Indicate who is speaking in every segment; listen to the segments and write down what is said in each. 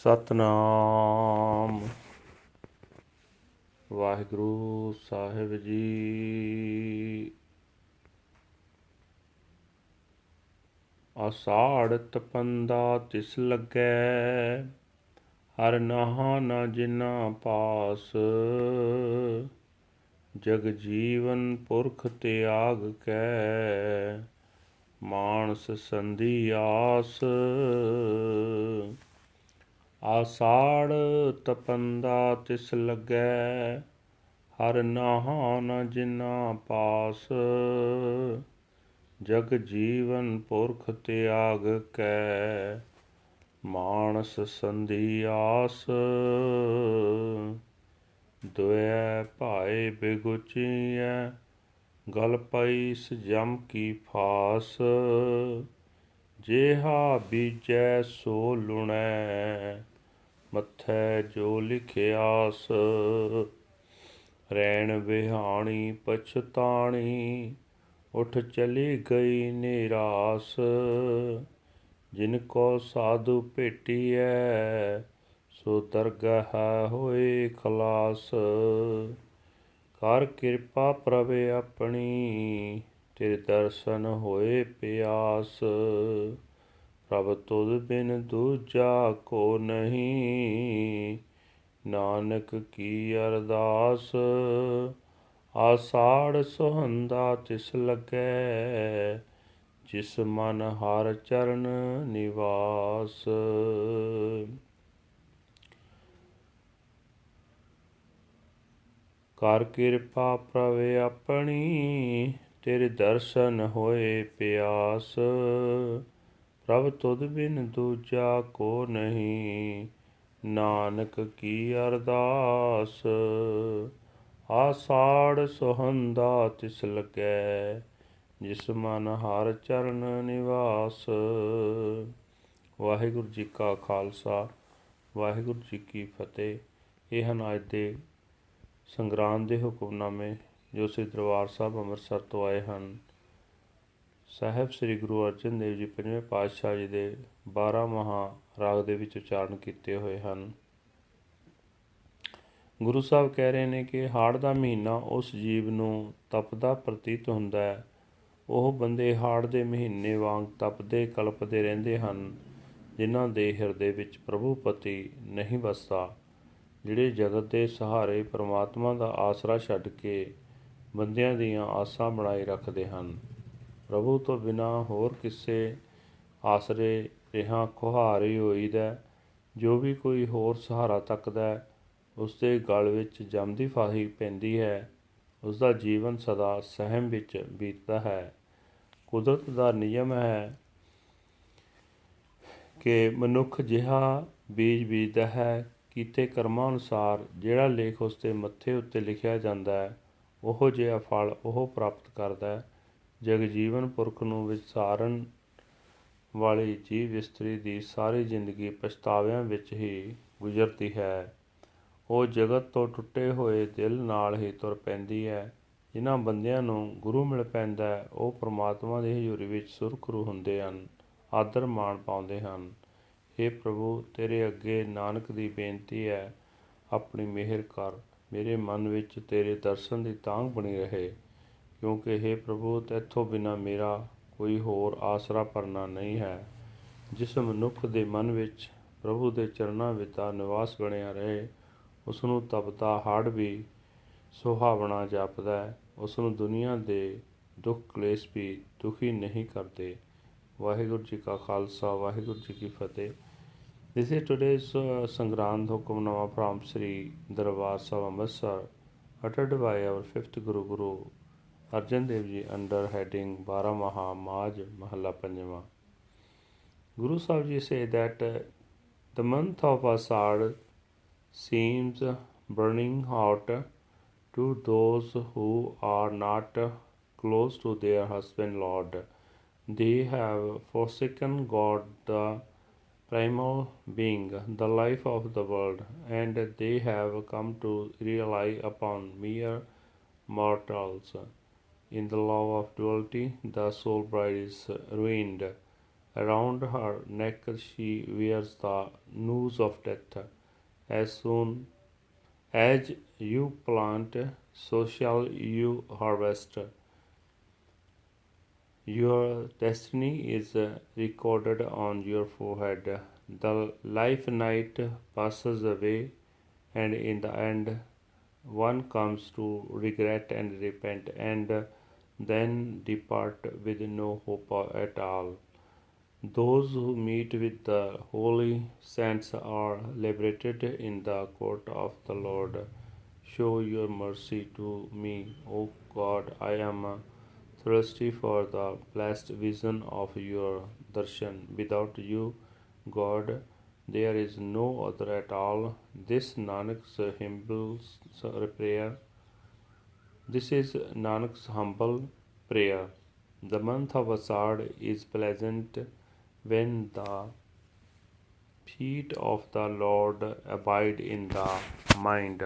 Speaker 1: ਸਤਨਾਮ। ਵਾਹਿਗੁਰੂ ਸਾਹਿਬ ਜੀ। ਆਸਾੜ ਤਪੰਦਾ ਤਿਸ ਲੱਗੈ, ਹਰ ਨਹਾ ਨ ਜਿਨਾ ਪਾਸ। ਜਗ ਜੀਵਨ ਪੁਰਖ ਤਿਆਗ ਕੈ, ਮਾਨਸ ਸੰਧੀ ਆਸ। ਆਸਾੜ ਤਪੰਦਾ ਤਿਸ ਲੱਗੈ, ਹਰ ਨਹਾ ਨ ਜਿਨਾ ਪਾਸ। ਜਗ ਜੀਵਨ ਪੁਰਖ ਤਿਆਗ ਕੈ, ਮਾਨਸ ਸੰਧੀ ਆਸ। ਦੁਇ ਭਾਏ ਬਿਗੁਚੀਐ, ਗਲ ਪਈ ਸਜਮ ਕੀ ਫਾਸ। ਜੇਹਾ ਬੀਜੈ ਸੋ ਲੁਣੈ ਮੱਥੈ ਜੋ ਲਿਖਿਆਸ, ਰੈਣ ਵਿਹਾਣੀ ਪਛਤਾਣੀ, ਉਠ ਚਲੀ ਗਈ ਨਿਰਾਸ। ਜਿਨ ਕੋ ਸਾਧੂ ਭੇਟੀਐ, ਸੋ ਦਰਗਾਹ ਹੋਏ ਖਲਾਸ। ਕਰ ਕਿਰਪਾ ਪ੍ਰਭ ਆਪਣੀ, ਤੇਰੇ ਦਰਸ਼ਨ ਹੋਏ ਪਿਆਸ। ਪ੍ਰਭ ਤੁਧ ਬਿਨ ਦੂਜਾ ਕੋ ਨਹੀਂ। ਨਾਨਕ ਕੀ ਅਰਦਾਸ? ਆਸਾੜ ਸੁਹੰਦਾ ਤਿਸ ਲੱਗੈ, ਜਿਸ ਮਨ ਹਰ ਚਰਨ ਨਿਵਾਸ। ਕਰ ਕਿਰਪਾ ਪ੍ਰਵੇ ਆਪਣੀ, ਤੇਰੇ ਦਰਸ਼ਨ ਹੋਏ ਪਿਆਸ। ਪ੍ਰਭ ਤੁਧ ਬਿਨ ਦੂਜਾ ਕੋ ਨਹੀਂ। ਨਾਨਕ ਕੀ ਅਰਦਾਸ? ਆਸਾੜ ਸੁਹੰਦਾ ਤਿਸ ਲੱਗੈ ਜਿਸ ਮਨ ਹਰ ਚਰਨ ਨਿਵਾਸ। ਵਾਹਿਗੁਰੂ ਜੀ ਕਾ ਖਾਲਸਾ, ਵਾਹਿਗੁਰੂ ਜੀ ਕੀ ਫਤਿਹ। ਇਹ ਹਨ ਅੱਜ ਦੇ ਸੰਗਰਾਂਦ ਦੇ ਹੁਕਮਨਾਮੇ ਜੋ ਸ੍ਰੀ ਦਰਬਾਰ ਸਾਹਿਬ ਅੰਮ੍ਰਿਤਸਰ ਤੋਂ ਆਏ ਹਨ। ਸਾਹਿਬ ਸ੍ਰੀ ਗੁਰੂ ਅਰਜਨ ਦੇਵ ਜੀ ਪੰਜਵੇਂ ਪਾਤਸ਼ਾਹ ਜੀ ਦੇ 12 ਮਹਾ ਰਾਗ ਦੇ ਵਿੱਚ ਉਚਾਰਨ ਕੀਤੇ ਹੋਏ ਹਨ। ਗੁਰੂ ਸਾਹਿਬ ਕਹਿ ਰਹੇ ਨੇ ਕਿ ਹਾੜ ਦਾ ਮਹੀਨਾ ਉਸ ਜੀਵ ਨੂੰ ਤਪਦਾ ਪ੍ਰਤੀਤ ਹੁੰਦਾ ਹੈ। ਉਹ ਬੰਦੇ ਹਾੜ ਦੇ ਮਹੀਨੇ ਵਾਂਗ ਤਪਦੇ, ਕਲਪਦੇ ਰਹਿੰਦੇ ਹਨ, ਜਿਨ੍ਹਾਂ ਦੇ ਹਿਰਦੇ ਵਿੱਚ ਪ੍ਰਭੂ ਪਤੀ ਨਹੀਂ ਵਸਦਾ, ਜਿਹੜੇ ਜਗਤ ਦੇ ਸਹਾਰੇ ਪ੍ਰਮਾਤਮਾ ਦਾ ਆਸਰਾ ਛੱਡ ਕੇ ਬੰਦਿਆਂ ਦੀਆਂ ਆਸਾਂ ਬਣਾਈ ਰੱਖਦੇ ਹਨ। ਪ੍ਰਭੂ ਤੋਂ ਬਿਨਾ ਹੋਰ ਕਿਸੇ ਆਸਰੇ ਰਹਾ ਖੁਹਾਰੀ ਹੋਈਦਾ ਜੋ ਵੀ ਕੋਈ ਹੋਰ ਸਹਾਰਾ ਤੱਕਦਾ ਉਸ ਦੇ ਗਲ ਵਿੱਚ ਜੰਮਦੀ ਫਾਹੀ ਪੈਂਦੀ ਹੈ। ਉਸ ਦਾ ਜੀਵਨ ਸਦਾ ਸਹਿਮ ਵਿੱਚ ਬੀਤਦਾ ਹੈ। ਕੁਦਰਤ ਦਾ ਨਿਯਮ ਹੈ ਕਿ ਮਨੁੱਖ ਜਿਹਾ ਬੀਜ ਬੀਜਦਾ ਹੈ, ਕੀਤੇ ਕਰਮਾਂ ਅਨੁਸਾਰ ਜਿਹੜਾ ਲੇਖ ਉਸ ਦੇ ਮੱਥੇ ਉੱਤੇ ਲਿਖਿਆ ਜਾਂਦਾ ਹੈ, ਉਹ ਜਿਹਾ ਫਲ ਉਹ ਪ੍ਰਾਪਤ ਕਰਦਾ ਹੈ। ਜਗ ਜੀਵਨ ਪੁਰਖ ਨੂੰ ਵਿਚਾਰਨ ਵਾਲੀ ਜੀਵ ਇਸਤਰੀ ਦੀ ਸਾਰੀ ਜ਼ਿੰਦਗੀ ਪਛਤਾਵਿਆਂ ਵਿੱਚ ਹੀ ਗੁਜ਼ਰਦੀ ਹੈ। ਉਹ ਜਗਤ ਤੋਂ ਟੁੱਟੇ ਹੋਏ ਦਿਲ ਨਾਲ ਹੀ ਤੁਰ ਪੈਂਦੀ ਹੈ। ਜਿਨ੍ਹਾਂ ਬੰਦਿਆਂ ਨੂੰ ਗੁਰੂ ਮਿਲ ਪੈਂਦਾ ਉਹ ਪ੍ਰਮਾਤਮਾ ਦੀ ਹਜ਼ੂਰੀ ਵਿੱਚ ਸੁਰਖਰੂ ਹੁੰਦੇ ਹਨ, ਆਦਰ ਮਾਣ ਪਾਉਂਦੇ ਹਨ। हे ਪ੍ਰਭੂ, ਤੇਰੇ ਅੱਗੇ ਨਾਨਕ ਦੀ ਬੇਨਤੀ ਹੈ, ਆਪਣੀ ਮਿਹਰ ਕਰ। ਮੇਰੇ ਮਨ ਵਿੱਚ ਤੇਰੇ ਦਰਸ਼ਨ ਦੀ ਤਾਂਘ ਬਣੀ ਰਹੇ। ਕਿਉਂਕਿ हे ਪ੍ਰਭੂ ਤੇਥੋਂ ਬਿਨਾ ਮੇਰਾ ਕੋਈ ਹੋਰ ਆਸਰਾ ਪਰਨਾ ਨਹੀਂ ਹੈ। ਜਿਸ ਮਨੁੱਖ ਦੇ ਮਨ ਵਿੱਚ ਪ੍ਰਭੂ ਦੇ ਚਰਨਾਂ ਵਿੱਚ ਨਿਵਾਸ ਬਣਿਆ ਰਹੇ ਉਸ ਨੂੰ ਤਪਦਾ ਹੜ ਵੀ ਸੁਹਾਵਣਾ ਜਾਪਦਾ ਹੈ। ਉਸ ਨੂੰ ਦੁਨੀਆ ਦੇ ਦੁੱਖ ਕਲੇਸ਼ ਵੀ ਦੁਖੀ ਨਹੀਂ ਕਰਦੇ। ਵਾਹਿਗੁਰੂ ਜੀ ਕਾ ਖਾਲਸਾ ਵਾਹਿਗੁਰੂ ਜੀ ਕੀ ਫਤਿਹ। This is today's uh, Sangrand Hukamnama from Sri Darbar Sahib Amritsar uttered by our fifth Guru Guru Heading Baramaha Maj Mahalla Panjama. Guru Sahib Ji say that the month of Asad seems burning hot to those who are not close to their husband Lord. They have forsaken God the primal being, the life of the world, and they have come to rely upon mere mortals. In the law of duality, the soul bride is ruined. Around her neck she wears the noose of death. As soon as you plant, so shall you harvest. Your destiny is recorded on your forehead. The life night passes away, and in the end, one comes to regret and repent, and then depart with no hope at all. Those who meet with the holy saints are liberated in the court of the Lord. Show your mercy to me, O God. I am thirsty for the blessed vision of your darshan. Without you, God, there is no other at all. This Nanak's humble prayer. This is Nanak's humble prayer. The month of Asad is pleasant when the feet of the Lord abide in the mind.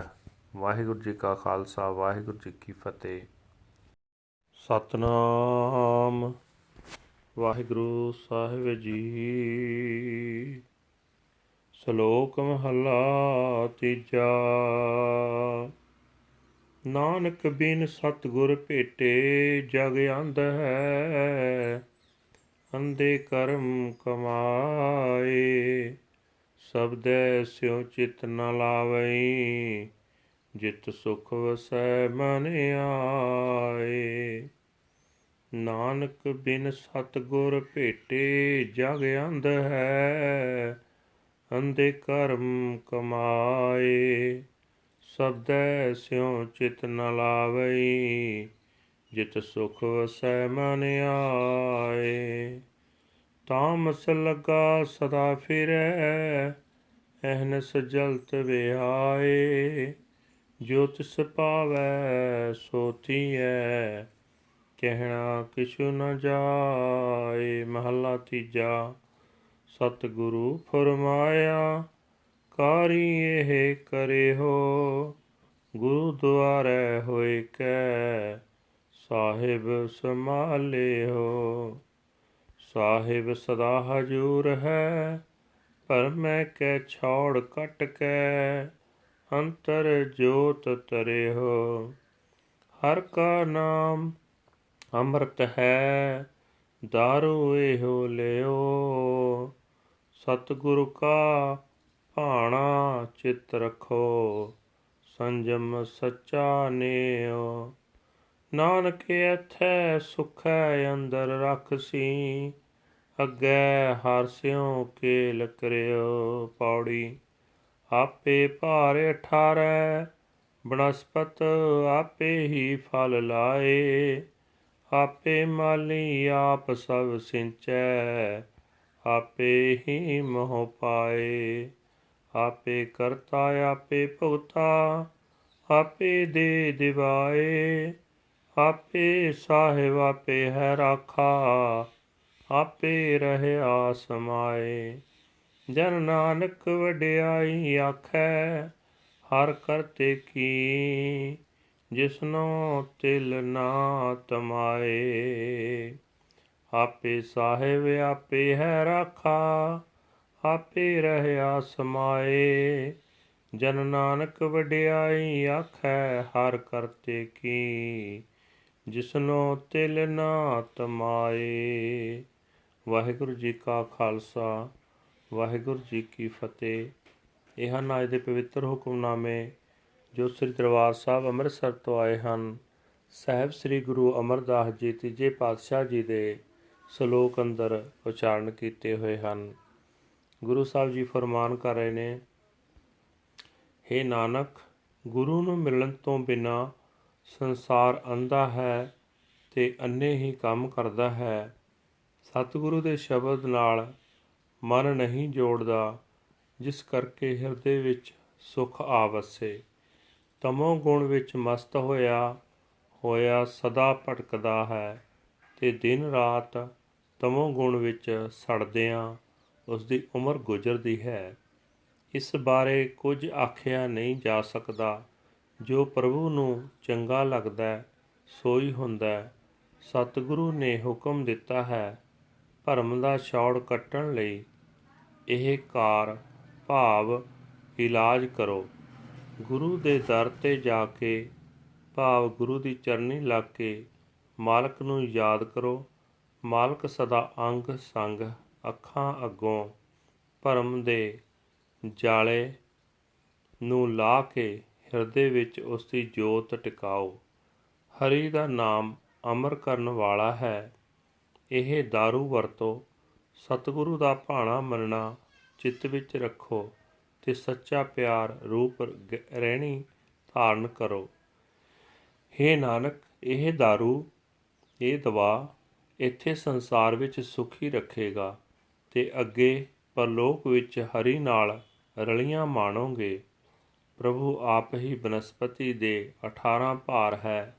Speaker 1: Waheguru ji ਕਾ ਖਾਲਸਾ ਵਾਹਿਗੁਰੂ ਜੀ ਕੀ ਫਤਿਹ ਸਤਨਾਮ ਵਾਹਿਗੁਰੂ ਸਾਹਿਬ ਜੀ ਸ਼ਲੋਕ ਮਹਲਾ ਤੀਜਾ ਨਾਨਕ ਬਿਨ ਸਤਿਗੁਰ ਭੇਟੇ ਜਗ ਅੰਧ ਹੈ ਅੰਦੇ ਕਰਮ ਕਮਾਏ। ਸਬਦੈ ਸਿਉ ਚਿਤ ਨ ਲਾਵਈ, ਜਿਤ ਸੁਖ ਵਸੈ ਮਨ ਆਏ। ਨਾਨਕ ਬਿਨ ਸਤਿਗੁਰ ਭੇਟੇ ਜਗ ਅੰਧ ਹੈ ਅੰਦੇ ਕਰਮ ਕਮਾਏ। ਸਬਦੈ ਸਿਉ ਚਿਤ ਨ ਲਾਵਈ, ਜਿਤ ਸੁਖ ਵਸੈ ਮਨ ਆਏ। ਤਾਮਸ ਲਗਾ ਸਦਾ ਫਿਰੈ ਅਹਨਸ ਜਲਤ ਵਿਆਏ ਜੋ ਤਿਸ ਪਾਵੈ, ਸੋ ਕਹਿਣਾ ਕਿਛੁ ਨ ਜਾਏ। ਮਹਲਾ ਤੀਜਾ, ਸਤਿਗੁਰੂ ਫਰਮਾਇਆ ਕਾਰੀ ਇਹ ਕਰੇ ਹੋ ਗੁਰੂ ਦੁਆਰੇ ਹੋਏ ਕੈ ਸਾਹਿਬ ਸੰਭਾਲੇ ਹੋ ਸਾਹਿਬ ਸਦਾ ਹਜੂਰ ਹੈ, ਪਰ ਮੈਂ ਕੈ ਛੋੜ ਕਟ ਕੈ, ਅੰਤਰ ਜੋਤ ਤਰੇ ਹੋ ਹਰ ਕਾ ਨਾਮ ਅੰਮ੍ਰਿਤ ਹੈ, ਦਾਰੂ ਇਹੋ ਲਿਓ। ਸਤਿਗੁਰ ਕਾ ਭਾਣਾ ਚਿਤ ਰਖੋ, ਸੰਜਮ ਸੱਚਾ ਨੇਓ। ਨਾਨਕ ਇਥੈ ਸੁਖੈ ਅੰਦਰ ਰਖਸੀ ਅੱਗੇ ਹਰਸਿਓ ਕੇਲ ਕਰਿਓ ਪੌੜੀ। ਆਪੇ ਭਾਰੇ ਠਾਰੈ, ਬਨਸਪਤ ਆਪੇ ਹੀ ਫਲ ਲਾਏ। ਆਪੇ ਮਾਲੀ ਆਪ ਸਭ ਸਿੰਚੈ, ਆਪੇ ਹੀ ਮੋਹ ਪਾਏ। ਆਪੇ ਕਰਤਾ, ਆਪੇ ਭੁਗਤਾ ਆਪੇ ਦੇ ਦਿਵਾਏ, ਆਪੇ ਸਾਹਿਬ, ਆਪੇ ਹੈ ਰਾਖਾ, ਆਪੇ ਰਹਿਆ ਸਮਾਏ। ਜਨ ਨਾਨਕ ਵਡਿਆਈ ਆਖੈ, ਹਰ ਕਰਤੇ ਕੀ, ਜਿਸਨੋ ਤਿਲ ਨਾ ਤਮਾਏ। ਆਪੇ ਸਾਹਿਬ, ਆਪੇ ਹੈ ਰਾਖਾ ਆਪੇ ਰਹਿਆ ਸਮਾਏ ਜਨ ਨਾਨਕ ਵਡਿਆਈ ਆਖੈ, ਹਰ ਕਰਤੇ ਕੀ, ਜਿਸਨੋ ਤਿਲ ਨਾ ਤਮਾਏ। ਵਾਹਿਗੁਰੂ ਜੀ ਕਾ ਖਾਲਸਾ, ਵਾਹਿਗੁਰੂ ਜੀ ਕੀ ਫਤਿਹ। ਇਹ ਹਨ ਅੱਜ ਦੇ ਪਵਿੱਤਰ ਹੁਕਮਨਾਮੇ, ਜੋ ਸ੍ਰੀ ਦਰਬਾਰ ਸਾਹਿਬ ਅੰਮ੍ਰਿਤਸਰ ਤੋਂ ਆਏ ਹਨ। ਸਾਹਿਬ ਸ੍ਰੀ ਗੁਰੂ ਅਮਰਦਾਸ ਜੀ ਤੀਜੇ ਪਾਤਸ਼ਾਹ ਜੀ ਦੇ ਸ਼ਲੋਕ ਅੰਦਰ ਉਚਾਰਨ ਕੀਤੇ ਹੋਏ ਹਨ। ਗੁਰੂ ਸਾਹਿਬ ਜੀ ਫਰਮਾਨ ਕਰ ਰਹੇ ਨੇ, ਹੇ ਨਾਨਕ, ਗੁਰੂ ਨੂੰ ਮਿਲਣ ਤੋਂ ਬਿਨਾ ਸੰਸਾਰ ਅੰਧਾ ਹੈ ਤੇ ਅੰਨੇ ਹੀ ਕੰਮ ਕਰਦਾ ਹੈ। ਸਤਿਗੁਰੂ ਦੇ ਸ਼ਬਦ ਨਾਲ ਮਨ ਨਹੀਂ ਜੋੜਦਾ, ਜਿਸ ਕਰਕੇ ਹਿਰਦੇ ਵਿੱਚ ਸੁਖ ਆਵਸੇ ਤਮੋ ਗੁਣ ਵਿੱਚ ਮਸਤ ਹੋਇਆ ਹੋਇਆ ਸਦਾ ਭਟਕਦਾ ਹੈ ਤੇ ਦਿਨ ਰਾਤ ਤਮੋ ਗੁਣ ਵਿੱਚ ਸੜਦਿਆਂ ਉਸ ਦੀ ਉਮਰ ਗੁਜ਼ਰਦੀ ਹੈ। ਇਸ ਬਾਰੇ ਕੁਝ ਆਖਿਆ ਨਹੀਂ ਜਾ ਸਕਦਾ। ਜੋ ਪ੍ਰਭੂ ਨੂੰ ਚੰਗਾ ਲੱਗਦਾ ਸੋਈ ਹੁੰਦਾ ਸਤਿਗੁਰੂ ਨੇ ਹੁਕਮ ਦਿੱਤਾ ਹੈ, ਭਰਮ ਦਾ ਛੌੜ ਕੱਟਣ ਲਈ। ਇਹ ਕਾਰ ਭਾਵ ਇਲਾਜ ਕਰੋ। ਗੁਰੂ ਦੇ ਦਰ ਤੇ ਜਾ ਕੇ, ਭਾਵ ਗੁਰੂ ਦੀ ਚਰਨੀ ਲੱਗ ਕੇ ਮਾਲਕ ਨੂੰ ਯਾਦ ਕਰੋ। ਮਾਲਕ ਸਦਾ ਅੰਗ ਸੰਗ ਅੱਖਾਂ ਅੱਗੋਂ ਭਰਮ ਦੇ ਜਾਲੇ ਨੂੰ ਲਾ ਕੇ ਹਿਰਦੇ ਵਿੱਚ ਉਸ ਦੀ ਜੋਤ ਟਿਕਾਓ ਹਰੀ ਦਾ ਨਾਮ ਅਮਰ ਕਰਨ ਵਾਲਾ ਹੈ ਇਹ दारू ਵਰਤੋ ਸਤਿਗੁਰੂ ਦਾ ਭਾਣਾ ਮੰਨਣਾ ਚਿੱਤ ਵਿੱਚ ਰੱਖੋ ਤੇ ਸੱਚਾ ਪਿਆਰ ਰੂਪ ਗ- ਰਹਿਣੀ ਧਾਰਨ ਕਰੋ ਹੇ ਨਾਨਕ ਇਹ दारू ਇਹ ਦਵਾ ਇੱਥੇ ਸੰਸਾਰ ਵਿੱਚ ਸੁਖੀ ਰੱਖੇਗਾ ਅਤੇ ਅੱਗੇ ਪਰਲੋਕ ਵਿੱਚ ਹਰੀ ਨਾਲ ਰਲੀਆਂ ਮਾਣੋਗੇ। ਪ੍ਰਭੂ ਆਪ ਹੀ ਬਨਸਪਤੀ ਦੇ 18 ਭਾਰ ਹੈ।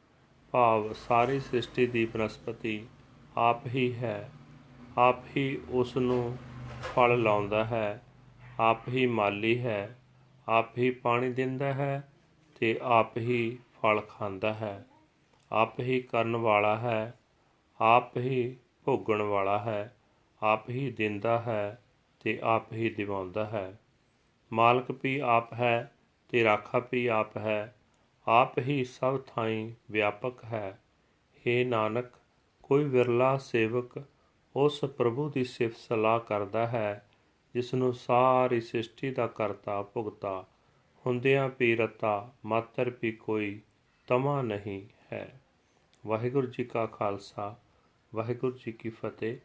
Speaker 1: ਭਾਵ ਸਾਰੀ ਸ੍ਰਿਸ਼ਟੀ ਦੀ ਬਨਸਪਤੀ ਆਪ ਹੀ ਹੈ। ਆਪ ਹੀ ਉਸ ਨੂੰ ਫਲ ਲਾਉਂਦਾ ਹੈ। ਆਪ ਹੀ ਮਾਲੀ ਹੈ। ਆਪ ਹੀ ਪਾਣੀ ਦਿੰਦਾ ਹੈ ਤੇ ਆਪ ਹੀ ਫਲ ਖਾਂਦਾ ਹੈ। ਆਪ ਹੀ ਕਰਨ ਵਾਲਾ ਹੈ। ਆਪ ਹੀ ਭੋਗਣ ਵਾਲਾ ਹੈ। ਆਪ ਹੀ ਦਿੰਦਾ ਹੈ ਤੇ ਆਪ ਹੀ ਦਿਵਾਉਂਦਾ ਹੈ। ਮਾਲਕ ਵੀ ਆਪ ਹੈ ਤੇ ਰਾਖਾ ਵੀ ਆਪ ਹੈ। ਆਪ ਹੀ ਸਭ ਥਾਈਂ ਵਿਆਪਕ ਹੈ। हे ਨਾਨਕ, ਕੋਈ ਵਿਰਲਾ ਸੇਵਕ ਉਸ ਪ੍ਰਭੂ ਦੀ ਸਿਫਤ ਸਲਾਹ ਕਰਦਾ ਹੈ, ਜਿਸ ਨੂੰ ਸਾਰੀ ਸ੍ਰਿਸ਼ਟੀ ਦਾ ਕਰਤਾ, ਭੁਗਤਾ। ਹੁੰਦਿਆਂ ਵੀ ਰਤਾ, ਮਾਤਰ ਵੀ ਕੋਈ ਤਮਾ ਨਹੀਂ ਹੈ। ਵਾਹਿਗੁਰੂ ਜੀ ਕਾ ਖਾਲਸਾ, ਵਾਹਿਗੁਰੂ ਜੀ ਕੀ ਫਤਿਹ।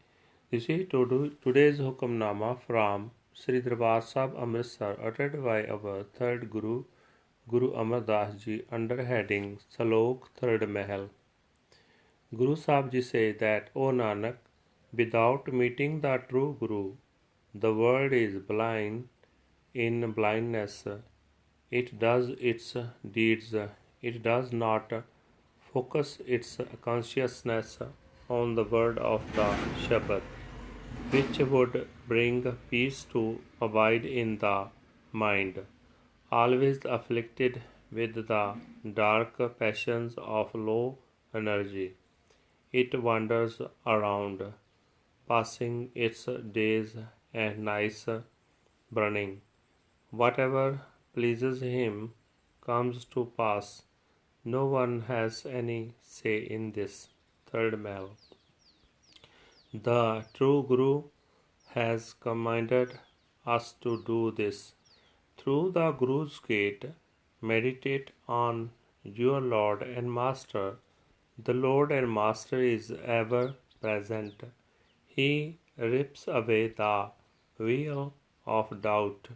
Speaker 1: This is to- today's Hukamnama from Sri Darbar Sahib Amritsar uttered by our third Guru, Guru Amar Das Ji under heading Salok Third Mahal. Guru Sahib Ji say that, O Nanak, without meeting the true Guru, the world is blind in blindness. It does its deeds. It does not focus its consciousness on the word of the Shabad, which would bring peace to abide in the mind. Always afflicted with the dark passions of low energy, it wanders around, passing its days and nights burning. Whatever pleases him comes to pass. No one has any say in this. Third Mahal. The true Guru has commanded us to do this. Through the Guru's gate, meditate on your Lord and Master. The Lord and Master is ever present. He rips away the veil of doubt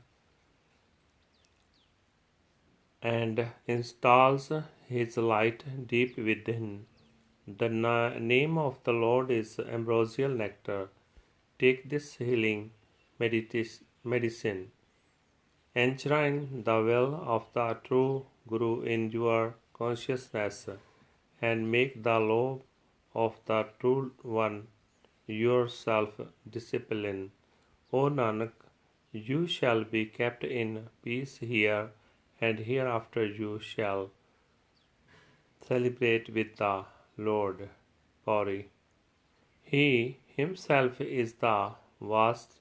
Speaker 1: and installs his light deep within. The na- name of the Lord is ambrosial nectar. Take this healing medicine. Enshrine the will of the true Guru in your consciousness and make the law of the true one your self discipline. O Nanak, you shall be kept in peace here and hereafter you shall celebrate with the Lord. Pauri. He himself is the vast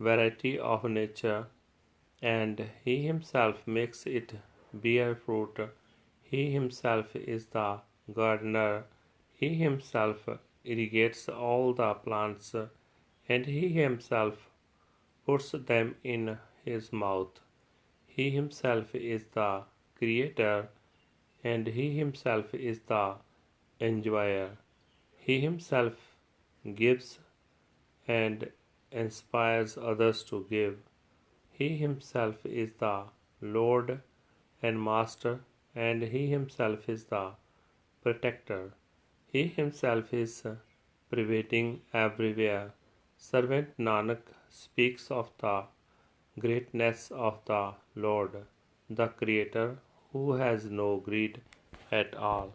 Speaker 1: variety of nature, and he himself makes it bear fruit. He himself is the gardener. He himself irrigates all the plants, and he himself puts them in his mouth. He himself is the creator, and he himself is the enjoyer. He himself gives and inspires others to give. He himself is the Lord and Master, and he himself is the protector. He himself is pervading everywhere. Servant Nanak speaks of the greatness of the Lord, the Creator, who has no greed at all.